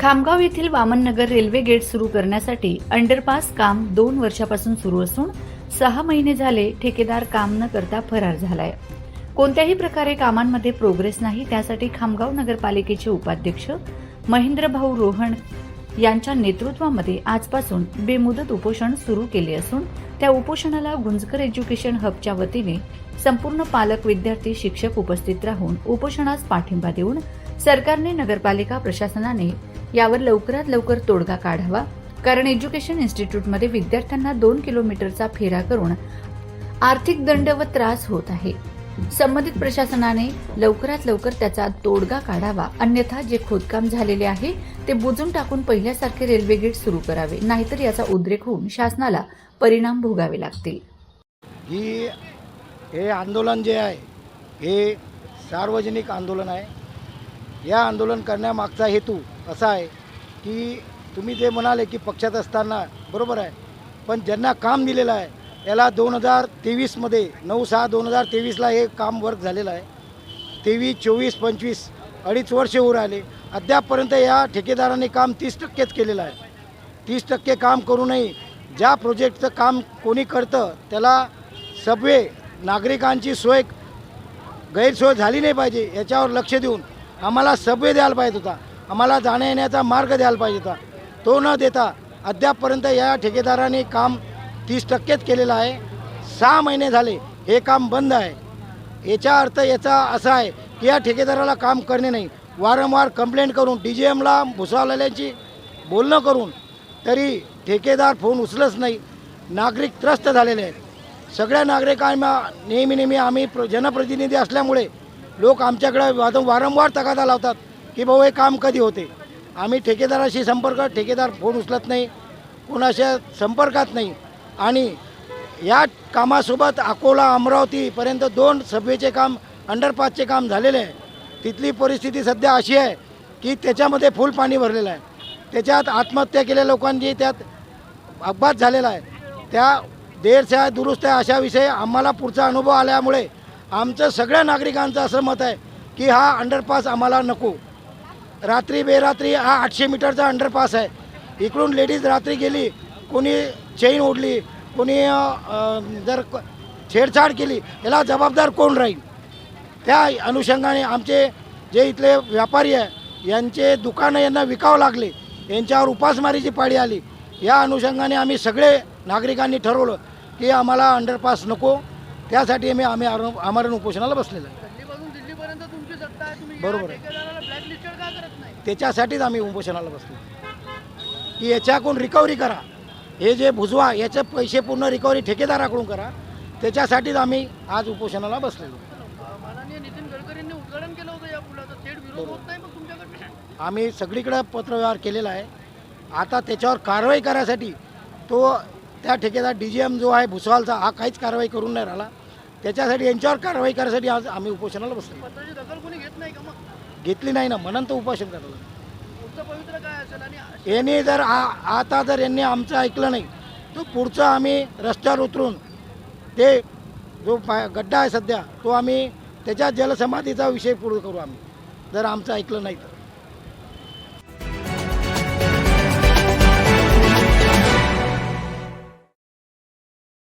खामगाव येथील वामननगर railway gate सुरू करण्यासाठी अंडरपास काम दोन वर्षापासून सुरू असून सहा महिने झाले ठेकेदार काम न करता फरार झालाय. कोणत्याही प्रकारे कामांमध्ये प्रोग्रेस नाही त्यासाठी खामगाव नगरपालिकेचे उपाध्यक्ष महेंद्रभाऊ रोहण यांच्या नेतृत्वामध्ये आजपासून बेमुदत उपोषण सुरू केले असून त्या उपोषणाला गुंजकर एज्युकेशन हबच्या वतीने संपूर्ण पालक विद्यार्थी शिक्षक उपस्थित राहून उपोषणास पाठिंबा देऊन सरकारने नगरपालिका प्रशासनाने यावर लवकरात लवकर तोडगा काढावा. कारण एज्युकेशन इन्स्टिट्यूटमध्ये विद्यार्थ्यांना दोन किलोमीटरचा फेरा करून आर्थिक दंड व त्रास होत आहे. संबंधित प्रशासनाने लवकरात लवकर त्याचा तोडगा काढावा. अन्यथा जे खोदकाम झालेले आहे ते बुजून टाकून पहिल्यासारखे रेल्वे गेट सुरू करावे. नाहीतर याचा उद्रेक होऊन शासनाला परिणाम भोगावे लागतील. ही हे आंदोलन जे आहे हे सार्वजनिक आंदोलन आहे. या आंदोलन करण्यामागचा हेतू असा आहे की तुम्ही जे म्हणाले की पक्षात असताना बरोबर आहे पण ज्यांना काम दिलेलं आहे याला दोन हजार तेवीसमध्ये नऊ सहा दोन हजार तेवीसला हे काम वर्क झालेलं आहे. तेवीस चोवीस पंचवीस अडीच वर्ष होऊ राहिले. अद्यापपर्यंत या ठेकेदाराने काम तीस टक्केच केलेलं आहे. तीस टक्के काम करूनही ज्या प्रोजेक्टचं काम कोणी करतं त्याला सबवे नागरिकांची सोय गैरसोय झाली नाही पाहिजे याच्यावर लक्ष देऊन आम्हाला सबवे द्यायला पाहिजे होता. आम्हाला जाण्या येण्याचा मार्ग द्यायला पाहिजे होता. तो न देता अद्यापपर्यंत या ठेकेदाराने काम तीस टक्केच केलेलं आहे. सहा महिने झाले हे काम बंद आहे. याचा अर्थ याचा असा आहे की या ठेकेदाराला काम करणे नाही. वारंवार कंप्लेंट करून डी जी एमला भुसावलेल्यांची बोलणं करून तरी ठेकेदार फोन उचलच नाही. नागरिक त्रस्त झालेले आहेत. सगळ्या नागरिकांना नेहमी नेहमी आम्ही प्र जनप्रतिनिधी असल्यामुळे लोक आमच्याकडे वाद वारंवार तगादा लावतात. की भाऊ हे काम कधी होते? आम्ही ठेकेदाराशी संपर्क ठेकेदार फोन उचलत नाही कोणाशा संपर्कात नाही. आणि या कामासोबत अकोला अमरावतीपर्यंत दोन सभेचे काम अंडरपासचे काम झालेले आहे. तिथली परिस्थिती सध्या अशी आहे की त्याच्यामध्ये फुल पाणी भरलेलं आहे. त्याच्यात आत्महत्या केलेल्या लोकांची त्यात अपघात झालेला आहे. त्या देरच्या दुरुस्त आहे अशा विषयी आम्हाला पुढचा अनुभव आल्यामुळे आमचं सगळ्या नागरिकांचं असं मत आहे की हा अंडरपास आम्हाला नको. रात्री बेरात्री हा आठशे मीटरचा अंडरपास आहे. इकडून लेडीज रात्री गेली कोणी चेन ओढली कोणी जर क- छेडछाड केली याला जबाबदार कोण राहील? त्या अनुषंगाने आमचे जे इथले व्यापारी आहे यांचे दुकानं यांना विकावं लागले यांच्यावर उपासमारीची पाळी आली. या अनुषंगाने आम्ही सगळे नागरिकांनी ठरवलं की आम्हाला अंडरपास नको त्यासाठी आम्ही आम्ही आमरण उपोषणाला बसलेलं आहे. बरोबर आहे. त्याच्यासाठीच आम्ही उपोषणाला बसलो. की याच्याकडून रिकव्हरी करा. हे जे भुजवा याचे पैसे पूर्ण रिकव्हरी ठेकेदाराकडून करा. त्याच्यासाठीच आम्ही आज उपोषणाला बसलेलो. आम्ही सगळीकडे पत्रव्यवहार केलेला आहे. आता त्याच्यावर कारवाई करायसाठी तो त्या ठेकेदार डी जी एम जो आहे भुसावलचा हा काहीच कारवाई करून नाही राहिला. त्याच्यासाठी यांच्यावर कारवाई करायसाठी आज आम्ही उपोषणाला बसलो पत्राची दखल कोणी घेत नाही का मग? घेतली नाही ना म्हणून तर उपोषण करायला पुढचं पवित्र काय असेल आणि यांनी जर आ- आता जर यांनी आमचं ऐकलं नाही तर पुढचं आम्ही रस्त्यावर उतरून ते जो पा गड्डा आहे सध्या तो आम्ही त्याच्या जलसमाधीचा विषय पुढे करू आम्ही. जर आमचं ऐकलं नाही तर.